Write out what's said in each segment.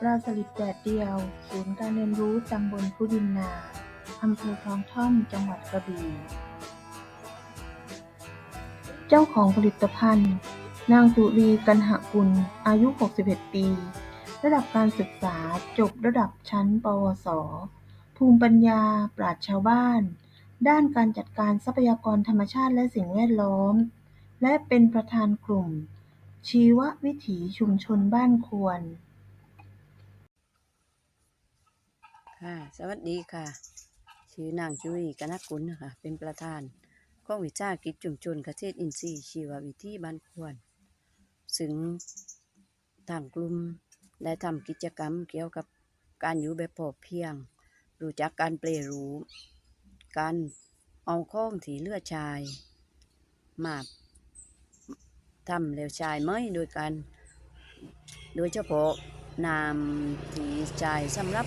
ปลาสลิดแดดเดียว ศูนย์การเรียนรู้ตำบลพุดินนาอำเภอคลองท่อม จังหวัดกระบี่ เจ้าของผลิตภัณฑ์ นางสุรีกันหกุล อายุ 61 ปี ระดับการศึกษาจบระดับชั้น ปวส ภูมิปัญญา ปราชชาวบ้าน ด้านการจัดการทรัพยากรธรรมชาติและสิ่งแวดล้อม และเป็นประธานกลุ่ม ชีววิถีชุมชนบ้านควร ค่ะ สวัสดีค่ะ ชื่อนางจุ้ยกนกกุลนะคะเป็นประธานของวิชากิจชุมชนเกษตรอินทรีย์ชีววิธีบ้านควร ซึ่งทางกลุ่มได้ทำกิจกรรมเกี่ยวกับการอยู่แบบพอเพียง รู้จักการเปรรูปการเอาข้องที่เลือดชาย มาทำแล้วชายไหมโดยการ โดยเฉพาะน้ำที่ใช้สำหรับ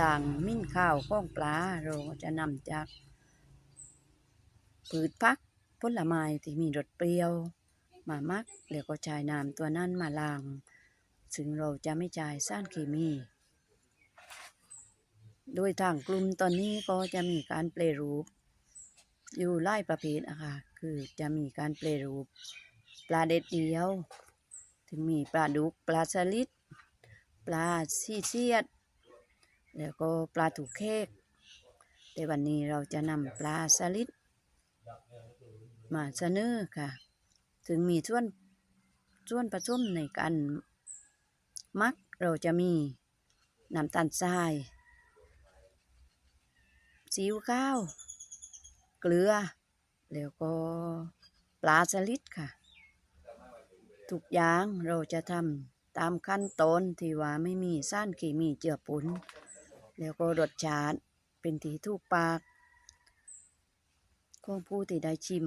ล้างมิ้นข้าวข้องปลาเราจะนำจากพืชพักผลไม้ที่มีรสเปรี้ยว มามักแล้วก็ใช้น้ำตัวนั้นมาล้าง ซึ่งเราจะไม่จ่ายสารเคมี โดยทางกลุ่มตอนนี้ก็จะมีการเปรรูป อยู่ไล่ประเภทอะค่ะ คือจะมีการเปรรูป ปลาเด็ดเดียว ถึงมีปลาดุกปลาสลิดปลาซีเซียด แล้วก็ปลาถูกเคกแต่วันนี้เราจะนำปลาสลิดมาเสนอค่ะ ถึงมีส่วนส่วนผสมในการมักเราจะมีน้ำตาลทรายซีอิ๊วข้าว เกลือ แล้วก็ปลาสลิดค่ะ ทุกอย่างเราจะทำตามขั้นตอนที่ว่าไม่มีสารเคมีเจือปน แล้วก็รสชาติเป็นที่ถูกปากของผู้ที่ได้ชิม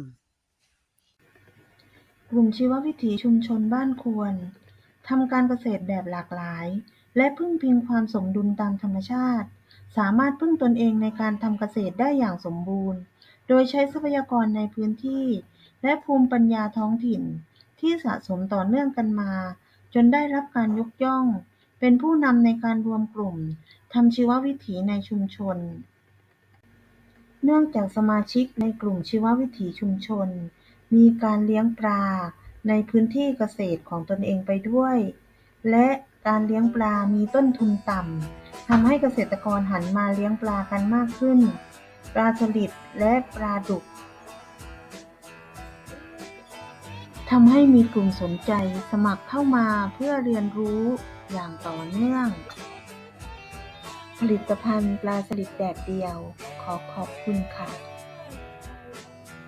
กลุ่มชีววิถีชุมชนบ้านควรทำการเกษตรแบบหลากหลาย และพึ่งพิงความสมดุลตามธรรมชาติ สามารถพึ่งตนเองในการทำเกษตรได้อย่างสมบูรณ์ โดยใช้ทรัพยากรในพื้นที่ และภูมิปัญญาท้องถิ่น ที่สะสมต่อเนื่องกันมา จนได้รับการยกย่อง เป็นผู้นำในการรวมกลุ่มทำชีววิถีในชุมชน เนื่องจากสมาชิกในกลุ่มชีววิถีชุมชน มีการเลี้ยงปลาในพื้นที่เกษตรของตนเองไปด้วย และการเลี้ยงปลามีต้นทุนต่ำทำให้เกษตรกรหันมาเลี้ยงปลากันมากขึ้น ปลาสลิดและปลาดุก ทำให้มีกลุ่มสนใจสมัครเข้ามาเพื่อเรียนรู้อย่างต่อเนื่อง ผลิตภัณฑ์ปลาสลิดแดดเดียว ขอขอบคุณค่ะ